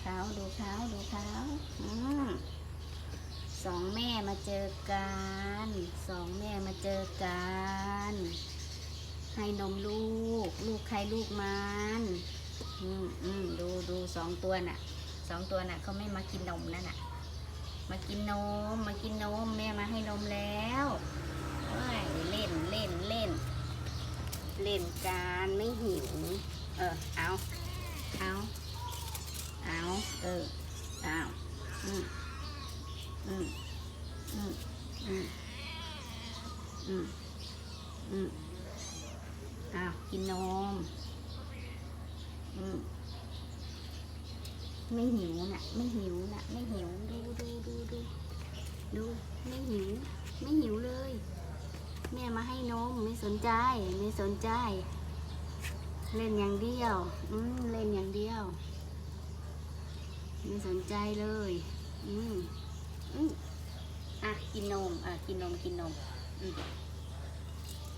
เขาดูเขาดูเขาอืมสองแม่มาเจอกัน สองแม่มาเจอกัน ให้นมลูก ลูกใครลูกมันอืมอืมดูดูสองตัวน่ะสองตัวน่ะเขาไม่มากินนมนั่นน่ะ มากินนม มากินนมแม่มาให้นมแล้วเอ้ยเล่นเล่นเล่น เล่นการไม่หิว เออเอาเอา เอออเอาอืมอืมอืมอืมอืมอืมเอากินนมอืมไม่หิวน่ะไม่หิวน่ะไม่หิวดูดูดูดูดูไม่หิว ไม่หิวเลยแม่มาให้นมไม่สนใจ ไม่สนใจ เล่นอย่างเดียว อืมเล่นอย่างเดียว ไม่ สนใจเลย อืมอืมอะกินนม อะกินนม กินนม อืม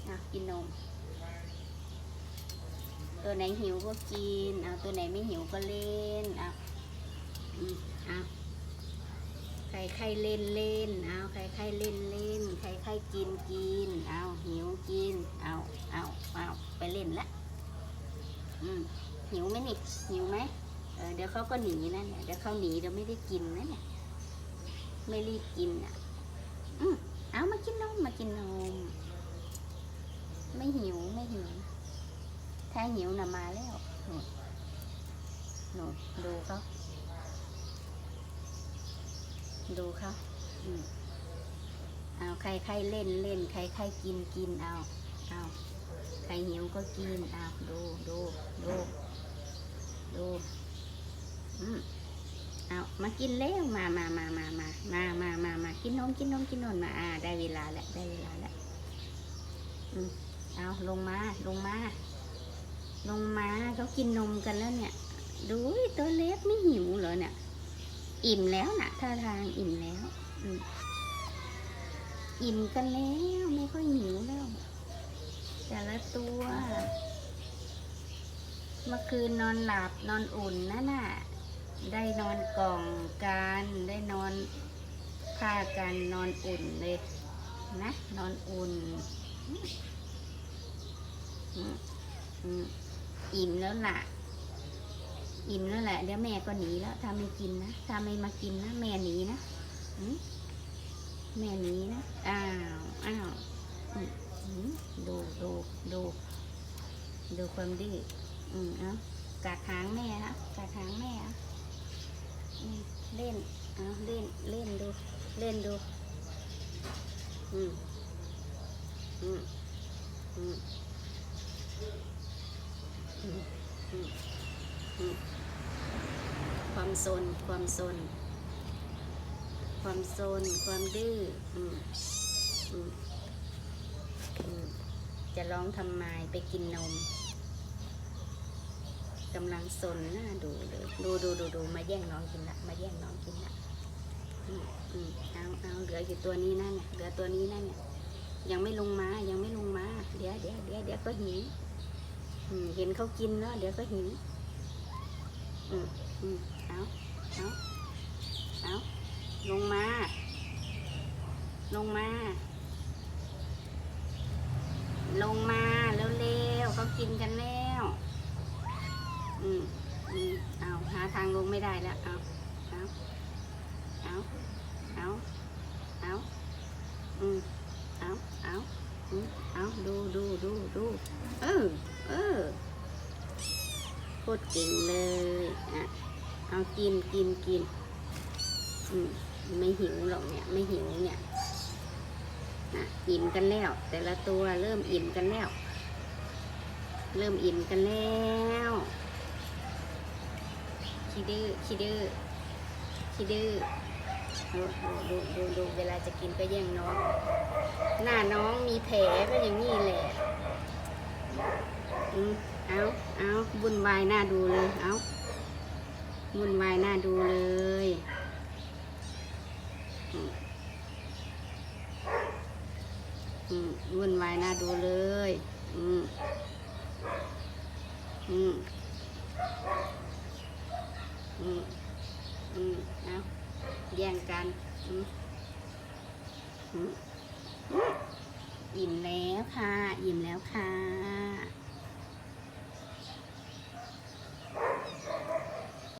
อะกินนม ตัวไหนหิวก็กินเอาตัวไหนไม่หิวก็เล่นเอาอืมเอาใครใครเล่นเล่น เอาใครใครเล่นเล่น ใครใครกินกิน เอาหิวกิน เอาเอาเอาไปเล่นละ อืมหิวไหมนี่ หิวไหม เดี๋ยวเขาก็หนีนะเนี่ยเดี๋ยวเขาหนีเดี๋ยวไม่ได้กินนะเนี่ยไม่รีบกินอะ อืมเอามากินนมมากินนม ไม่หิวไม่หิว ถ้าหิวน่ะมาแล้วหนูดูเขาดูเขาอืมเอาใครใครเล่นเล่นใครใครกินกินเอาเอาใครหิวก็กินเอาดูดูดูอืมเอามา กินแล้วมามามามามามามามามากินนมกินนมกินนมมาอ่าได้เวลาแล้วได้เวลาแล้วอืมเอาลงมาลงมาลงมาเขากินนมกันแล้วเนี่ย ดูดิตัวเล็กไม่หิวเหรอเนี่ย อิ่มแล้วนะท่าทางอิ่มแล้วอิ่มกันแล้วไม่ค่อยหิวแล้ว แต่ละตัว เมื่อคืนนอนหลับนอนอุ่นนะน่ะ ได้นอนกล่องกันได้นอนผ้ากันนอนอุ่นเลยนะนอนอุ่นอิ่มแล้วล่ะ อิ่มแล้วแหละเดี๋ยวแม่ก็หนีแล้วถ้าไม่กินนะถ้าไม่มากินนะแม่หนีนะแม่หนีนะอ้าวอ้าวดูดูดูดูความดื้ออืมเอากัดหางแม่นะกัดหางแม่อะ เล่นเอาเล่นเล่นดู เล่นดู อืมอืมอืมความโซนความโซนความโซนความดื้ออืมอืมจะร้องทำไมไปกินนม กำลังซนหน่าดูเลย ดูดูดูดูมาแย่งน้องกินละ มาแย่งน้องกินละอืมอืมเอาเอาเหลืออยู่ตัวนี้นั่นเนี่ยเหลือตัวนี้นั่นเนี่ยยังไม่ลงมา ยังไม่ลงมา เดี๋ยวเดี๋ยวเดี๋ยวเดี๋ยวก็หิวอืมเห็นเขากินแล้วเดี๋ยวก็หิวอืมอืมเอาเอาเอาลงมา ลงมา ลงมาเร็วๆเขากินกันแล้ว อืมอืมเอาหาทางลงไม่ได้แล้ว เอาเอาเอาเอาเอาอืมเอาเอาอืมเอาดูดูดูดูเออเออโคตรเก่งเลยอะเอากินกินกินอืมไม่หิวหรอกเนี่ย ไม่หิวเนี่ยนะอิ่มกันแล้ว แต่ละตัวเริ่มอิ่มกันแล้ว เริ่มอิ่มกันแล้ว ขี้ดื้อขี้ดื้อขี้ดื้อดูดูดูดูเวลาจะกินก็แย่งน้อง หน้าน้องมีแผลก็อย่างนี้แหละอืมเอาเอาบุญวายหน้าดูเลย เอาบุญวายหน้าดูเลยอืมอืมบุญวายหน้าดูเลย อืมอืม อืมอืมเอาแย่งกันอืมอืมอิ่มแล้วค่ะ อิ่มแล้วค่ะ